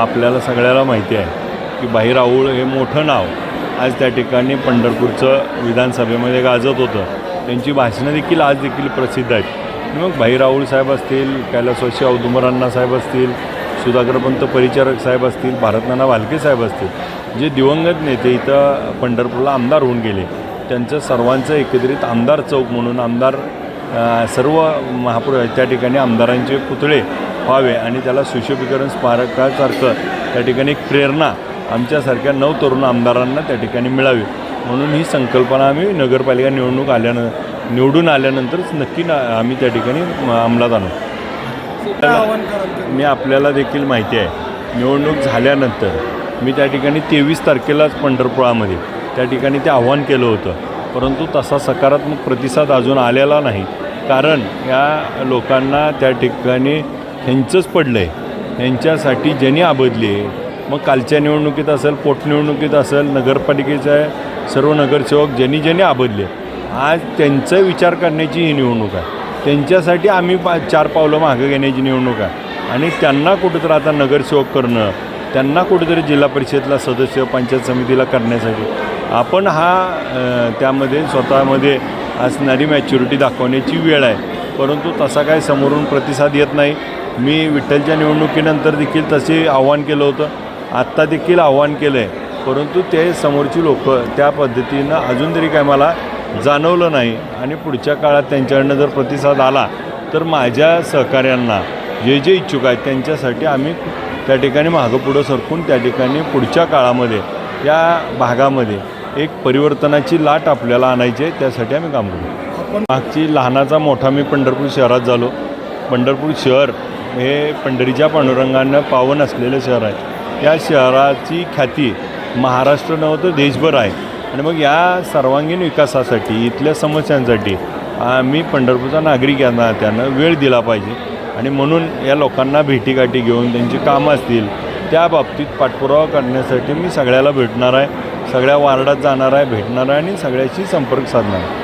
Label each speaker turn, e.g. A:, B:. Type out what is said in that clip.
A: आपल्याला सगळ्याला माहिती आहे की बाहिराऊळ हे मोठं नाव आज त्या ठिकाणी पंढरपूरचं विधानसभेमध्ये गाजत होतं. त्यांची भाषणं देखील आज देखील प्रसिद्ध आहेत. मग भाईराऊळ साहेब असतील कैलासवासी औदुंबरांना साहेब असतील सुधाकरपंत परिचारक साहेब असतील भारतनाना भालके साहेब असतील जे दिवंगत नेते इथं पंढरपूरला आमदार होऊन गेले त्यांचं सर्वांचं एकत्रित आमदार चौक म्हणून आमदार सर्व महापुर त्या ठिकाणी आमदारांचे पुतळे व्हावे आणि त्याला सुशोभीकरण स्मारकासारखं त्या ठिकाणी एक प्रेरणा आमच्यासारख्या नऊ तरुण आमदारांना त्या ठिकाणी मिळावी. म्हणून ही संकल्पना आम्ही नगरपालिका निवडणूक आल्यानं निवडून आल्यानंतरच नक्की ना आम्ही त्या ठिकाणी अंमलात आणू. मी आपल्याला देखील माहिती आहे निवडणूक झाल्यानंतर मी त्या ठिकाणी तेवीस तारखेलाच पंढरपुरामध्ये त्या ठिकाणी ते आव्हान केलं होतं. परंतु तसा सकारात्मक प्रतिसाद अजून आलेला नाही. कारण या लोकांना त्या ठिकाणी ह्यांचंच पडलं आहे ह्यांच्यासाठी ज्यांनी आबदली मग कालच्या निवडणुकीत असेल पोटनिवडणुकीत असेल नगरपालिकेच्या सर्व नगरसेवक ज्यांनी ज्यांनी आबदले आज त्यांचा विचार करण्याची ही निवडणूक आहे. त्यांच्यासाठी आम्ही पा चार पावलं मागं घेण्याची निवडणूक आहे. आणि त्यांना कुठंतरी आता नगरसेवक करणं त्यांना कुठेतरी जिल्हा परिषदेला सदस्य पंचायत समितीला करण्यासाठी आपण हा त्यामध्ये स्वतःमध्ये असणारी मॅच्युरिटी दाखवण्याची वेळ आहे. परंतु तसा काय समोरून प्रतिसाद येत नाही. मी विठ्ठलच्या निवडणुकीनंतर देखील तसे आव्हान केलं होतं. आत्ता देखील आव्हान केलं आहे परंतु ते समोरची लोक त्या पद्धतीनं अजून तरी काय मला जाणवलं नाही. आणि पुढच्या काळात त्यांच्याकडनं जर प्रतिसाद आला तर माझ्या सहकाऱ्यांना जे जे इच्छुक आहेत त्यांच्यासाठी आम्ही त्या ठिकाणी मागं पुढं सरकून त्या ठिकाणी पुढच्या काळामध्ये या भागामध्ये एक परिवर्तनाची लाट आपल्याला आणायची आहे त्यासाठी आम्ही काम करू मागची लहानाचा मोठा मी पंढरपूर शहरात झालो. पंढरपूर शहर हे पंढरीच्या पांडुरंगानं पावन असलेलं शहर आहे. या शहराची ख्याती महाराष्ट्र नव्हतं देशभर आहे. आणि मग या सर्वांगीण विकासासाठी इथल्या समस्यांसाठी आम्ही पंढरपूरचा नागरिक यांना त्यानं वेळ दिला पाहिजे. आणि म्हणून या लोकांना भेटीगाठी घेऊन त्यांची कामं असतील त्या बाबतीत पाठपुरावा करण्यासाठी मी सगळ्याला भेटणार आहे. सगळ्या वार्डात जाणार आहे भेटणार आहे आणि सगळ्याशी संपर्क साधणार आहे.